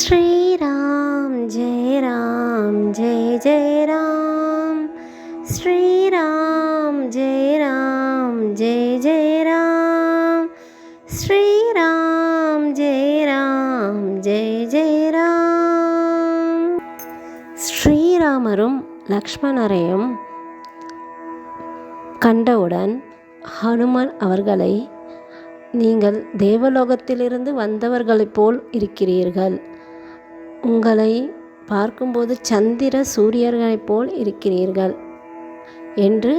ஸ்ரீராம் ஜெய ராம் ஜெய ஜெய ராம் ஸ்ரீராம் ஜெய ராம் ஜெய ஜெய ராம் ஸ்ரீராம் ஜெய ராம் ஜெய ஜெய ராம் ஸ்ரீராமரும் லக்ஷ்மணரையும் கண்டவுடன் ஹனுமன் அவர்களை நீங்கள் தேவலோகத்திலிருந்து வந்தவர்களைப் போல் இருக்கிறீர்கள். உங்களை பார்க்கும்போது சந்திர சூரியர்களைப் போல் இருக்கிறீர்கள் என்று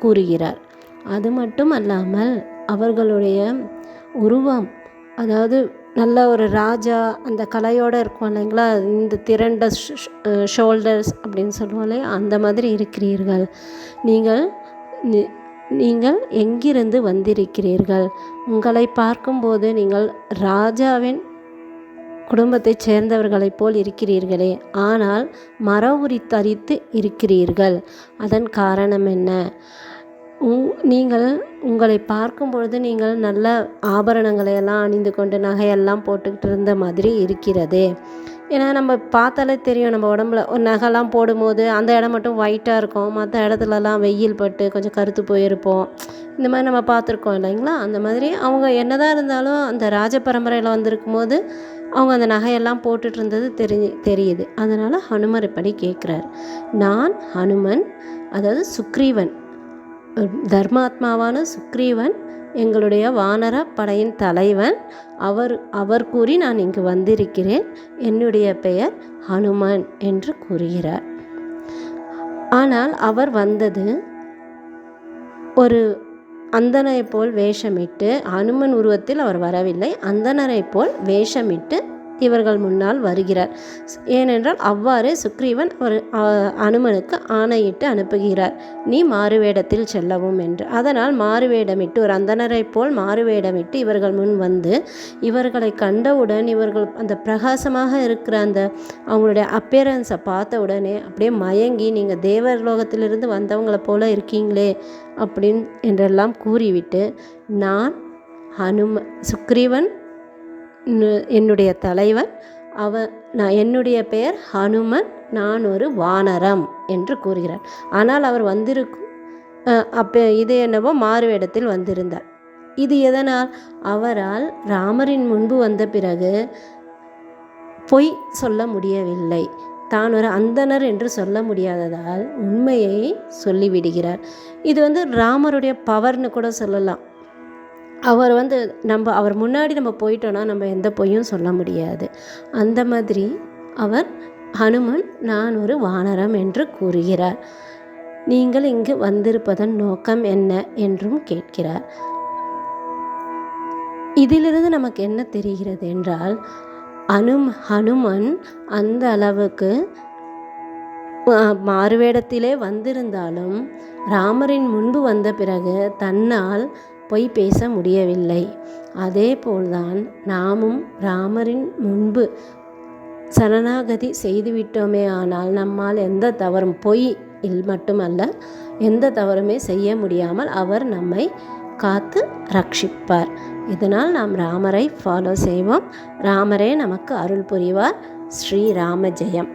கூறுகிறார். அது மட்டும் அல்லாமல் அவர்களுடைய உருவம் அதாவது நல்ல ஒரு ராஜா அந்த கலையோடு இருக்கும் இல்லைங்களா? இந்த திரண்ட ஷோல்டர்ஸ் அப்படின்னு சொல்லுவோம் அந்த மாதிரி இருக்கிறீர்கள். நீங்கள் நீங்கள் எங்கிருந்து வந்திருக்கிறீர்கள்? உங்களை பார்க்கும்போது நீங்கள் ராஜாவின் குடும்பத்தைச் சேர்ந்தவர்களைப் போல் இருக்கிறீர்களே ஆனால் மர உரி தரித்து இருக்கிறீர்கள். அதன் காரணம் என்ன? நீங்கள் உங்களை பார்க்கும் பொழுது நீங்கள் நல்ல ஆபரணங்களை எல்லாம் அணிந்து கொண்டு நகையெல்லாம் போட்டுக்கிட்டு இருந்த மாதிரி இருக்கிறதே. ஏன்னா நம்ம பார்த்தாலே தெரியும் நம்ம உடம்புல ஒரு நகைலாம் போடும்போது அந்த இடம் மட்டும் ஒயிட்டாக இருக்கும். மற்ற இடத்துலலாம் வெயில் பட்டு கொஞ்சம் கருத்து போயிருப்போம். இந்த மாதிரி நம்ம பார்த்துருக்கோம் இல்லைங்களா? அந்த மாதிரி அவங்க என்னதான் இருந்தாலும் அந்த ராஜ பரம்பரையில் வந்திருக்கும் போது அவங்க அந்த நகையெல்லாம் போட்டுட்டு இருந்தது தெரி தெரியுது. அதனால் ஹனுமர் இப்படி கேட்குறாரு நான் ஹனுமன் அதாவது சுக்ரீவன் தர்மாத்மாவான சுக்ரீவன் எங்களுடைய வானர படையின் தலைவன். அவர் அவர் கூறி நான் இங்கு வந்திருக்கிறேன். என்னுடைய பெயர் ஹனுமான் என்று கூறுகிறார். ஆனால் அவர் வந்தது ஒரு அந்தனை போல் வேஷமிட்டு ஹனுமன் உருவத்தில் அவர் வரவில்லை. அந்தனரை போல் வேஷமிட்டு இவர்கள் முன்னால் வருகிறார். ஏனென்றால் அவ்வாறு சுக்ரீவன் ஒரு அனுமனுக்கு ஆணையிட்டு அனுப்புகிறார். நீ மாறுவேடத்தில் செல்லவும் என்று. அதனால் மாறுவேடமிட்டு ஒரு அந்தனரை போல் மாறுவேடமிட்டு இவர்கள் முன் வந்து இவர்களை கண்டவுடன் இவர்கள் அந்த பிரகாசமாக இருக்கிற அந்த அவங்களுடைய அப்பேரன்ஸை பார்த்த உடனே அப்படியே மயங்கி நீங்கள் தேவலோகத்திலிருந்து வந்தவங்களை போல இருக்கீங்களே அப்படின்னு என்றெல்லாம் கூறிவிட்டு நான் ஹனும சுக்ரீவன் என்னுடைய தலைவன் அவ நான் என்னுடைய பெயர் ஹனுமன் நான் ஒரு வானரம் என்று கூறுகிறார். ஆனால் அவர் வந்திருக்கும் அப்போ இது என்னவோ மாறுவேடத்தில் வந்திருந்தார். இது எதனால்? அவரால் ராமரின் முன்பு வந்த பிறகு பொய் சொல்ல முடியவில்லை. தான் ஒரு அந்தணர் என்று சொல்ல முடியாததால் உண்மையை சொல்லிவிடுகிறார். இது வந்து ராமருடைய பவர்னு கூட சொல்லலாம். அவர் வந்து நம்ம அவர் முன்னாடி நம்ம போயிட்டோன்னா நம்ம எந்த பொய்யும் சொல்ல முடியாது. அந்த மாதிரி அவர் ஹனுமன் நான் ஒரு வானரம் என்று கூறுகிறார். நீங்கள் இங்கு வந்திருப்பதன் நோக்கம் என்ன? என்றும் கேட்கிறார். இதிலிருந்து நமக்கு என்ன தெரிகிறது என்றால் அனும் ஹனுமன் அந்த அளவுக்கு மாறுவேடத்திலே வந்திருந்தாலும் ராமரின் முன்பு வந்த பிறகு தன்னால் பொய் பேச முடியவில்லை. அதேபோல்தான் நாமும் ராமரின் முன்பு சரணாகதி செய்துவிட்டோமே ஆனால் நம்மால் எந்த தவறும் பொய் இல் மட்டுமல்ல எந்த தவறுமே செய்ய முடியாமல் அவர் நம்மை காத்து ரட்சிப்பார். இதனால் நாம் ராமரை ஃபாலோ செய்வோம். ராமரே நமக்கு அருள் புரிவார். ஸ்ரீராம ஜெயம்.